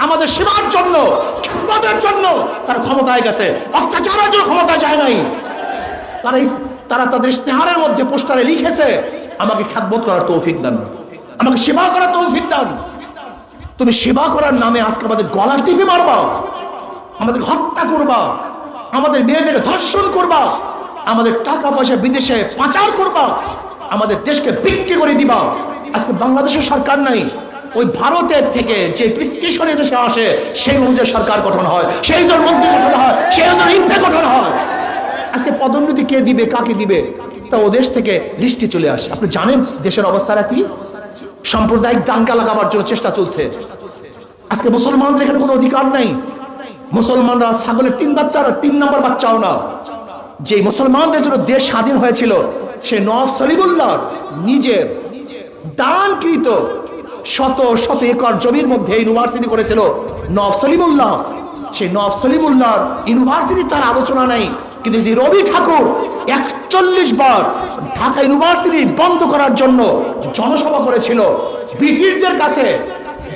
আমাদের সেবার জন্য আমাদের জন্য তারা ক্ষমতায় গেছে। অত্যাচারের জন্য ক্ষমতায় যায় নাই। তারা তারা তাদের ইস্তেহারের মধ্যে পোস্টারে লিখেছে, আমাকে খ্যাতবোধ করার তৌফিক দান। আমাকে সেবা করার তৌফিক দান। তুমি সেবা করার নামে আজকে আমাদের গলার টিপে মারবা। আমাদের হত্যা করবা। আমাদের মেয়েদের ধর্ষণ করবা। আমাদের টাকা পয়সা বিদেশে পাচার করবা। আমাদের দেশকে বিক্রি করে দিবা। আজকে বাংলাদেশের সরকার নাই। ওই ভারতের থেকে যে প্রিসক্রিপশনে দেশে আসে, সেই অনুযায়ী সরকার গঠন হয়, সেই জন মন্ত্রী গঠন হয়, সেই অনুযায়ী ইম্পে গঠন হয়। আজকে পদোন্নতি কে দিবে, কাকে দিবে? তা ও দেশ থেকে লিস্টে চলে আসে। আপনি জানেন দেশের অবস্থাটা কি? সাম্প্রদায়িক দাঙ্গা লাগাবার জন্য চেষ্টা চলছে। আজকে মুসলমানদের এখানে কোনো অধিকার নাই। মুসলমানরা ছাগলের তিন বাচ্চা তিন নম্বর বাচ্চাও না। যে মুসলমানদের জন্য দেশ স্বাধীন হয়েছিল, সে নওয়াব সলিমুল্লাহ নিজের দানকৃত শত শত একর জমির মধ্যে ইউনিভার্সিটি করেছিল নওয়াব সলিমুল্লাহ। সেই সলিমুল্লাহ ইউনিভার্সিটি তার আলোচনা নাই। কিন্তু যে রবি ঠাকুর একচল্লিশ বার ঢাকা ইউনিভার্সিটি বন্ধ করার জন্য জনসভা করেছিল, ব্রিটিশদের কাছে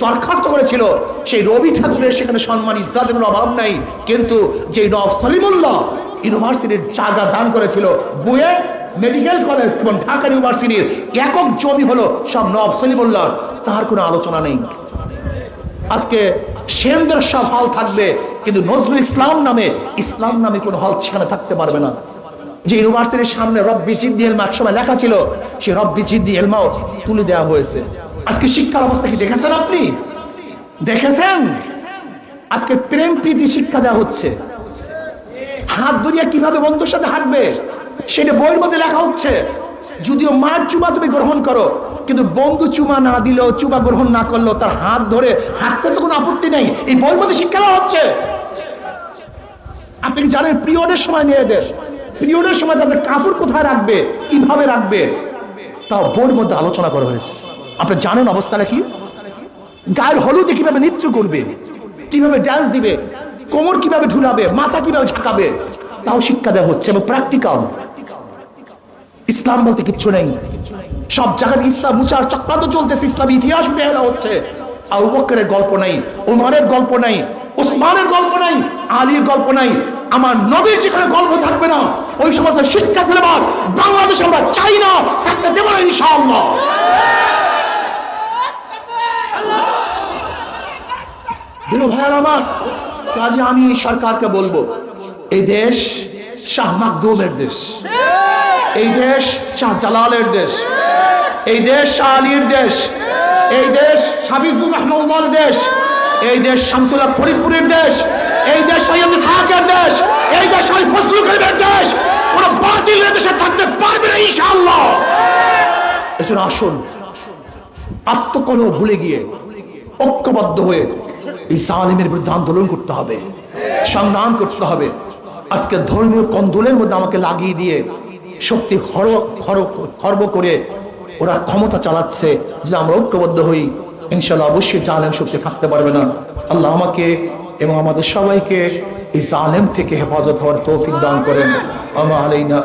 দরখাস্ত করেছিল। সেই রবি ঠাকুরের সেখানে সম্মান কোনো অভাব নাই। কিন্তু যে নব সলিমুল্লাহ ইউনিভার্সিটির জায়গা দান করেছিল বুয়েট মেডিকেল কলেজ এবং ঢাকা ইউনিভার্সিটির একক জমি হলো সব নব সলিমুল্লাহ। তার কোনো আলোচনা নেই। আজকে সেনদের সব হল থাকবে, কিন্তু নজরুল ইসলাম নামে ইসলাম নামে কোনো হল সেখানে থাকতে পারবে না। যে ইউনিভার্সিটির সামনে রব্বি জিদ্দি এলমা একসময় লেখা ছিল, সে রব্বি জিদ্দি এলমাও তুলে দেওয়া হয়েছে। আজকে শিক্ষার অবস্থা কি দেখেছেন আপনি? দেখেছেন? আজকে প্রেম প্রীতি শিক্ষা দেওয়া হচ্ছে। হাত ধরিয়া কীভাবে বন্ধুর সাথে হাঁটবে? সেটা বইয়ের মধ্যে লেখা হচ্ছে, যদিও মার চুমা তুমি গ্রহণ করো, কিন্তু বন্ধু চুমা না দিলেও চুমা গ্রহণ না করলেও তার হাত ধরে হাঁটতে তো কোনো আপত্তি নেই। এই বইয়ের মধ্যে শিক্ষা দেওয়া হচ্ছে। আপনি কি জানেন পিরিয়ডের সময় মেয়েদের পিরিয়ডের সময় তাদের কাপড় কোথায় রাখবে? কীভাবে রাখবে? তাও বইয়ের মধ্যে আলোচনা করা হয়েছে। আপনি জানেন অবস্থাটা কি? গায়ের হলুদে কীভাবে নৃত্য করবে? কীভাবে ড্যান্স দিবে? কোমর কীভাবে ঢুলাবে? মাথা কীভাবে ঝাঁকাবে? তাও শিক্ষা দেওয়া হচ্ছে এবং প্র্যাকটিক্যাল ইসলাম বলতে কিচ্ছু নেই। সব জায়গায় ইসলাম উচার চক্রান্ত চলতেছে, ইসলাম ইতিহাস উঠে এলা হচ্ছে। আবু বকরের গল্প নাই, উমারের গল্প নাই, উসমানের গল্প নাই, আলীর গল্প নাই। আমার নবীর যেখানে গল্প থাকবে না, ওই সমস্ত শিক্ষা সিলেবাস বাংলাদেশ আমরা চাই না, থাকতে দেবো না ইনশাআল্লাহ। ভাইয়ার আমার, কাজে আমি সরকারকে বলব এই দেশ শাহ মাকদুমের দেশ। এই দেশ শাহ জালালের দেশ। এই দেশ শাহ আলীর দেশ। এই দেশ সাবিজুর রহমানের দেশ। এই দেশ শামসুল হক ফরিদপুরের দেশ। এই দেশ সৈয়দ ইসহাকের দেশ। এই দেশ শহীদ ফজলুল করিমের দেশ। কোন বাতিল দেশে থাকতে পারবে না, ইনশাআল্লাহ। এজন্য আসুন, আত্মকলহ ভুলে গিয়ে ঐক্যবদ্ধ হয়ে এই সালিমের বিরুদ্ধে আন্দোলন করতে হবে, সংগ্রাম করতে হবে। আজকে ধর্মীয় কন্দলের মধ্যে আমাকে লাগিয়ে দিয়ে শক্তি খর খর খর্ব করে ওরা ক্ষমতা চালাচ্ছে। যদি আমরা ঐক্যবদ্ধ হই ইনশাল্লাহ অবশ্যই জালেম শক্তি থাকতে পারবে না। আল্লাহ আমাকে এবং আমাদের সবাইকে এই জালেম থেকে হেফাজত হওয়ার তৌফিক দান করেন। আমা আলাইনা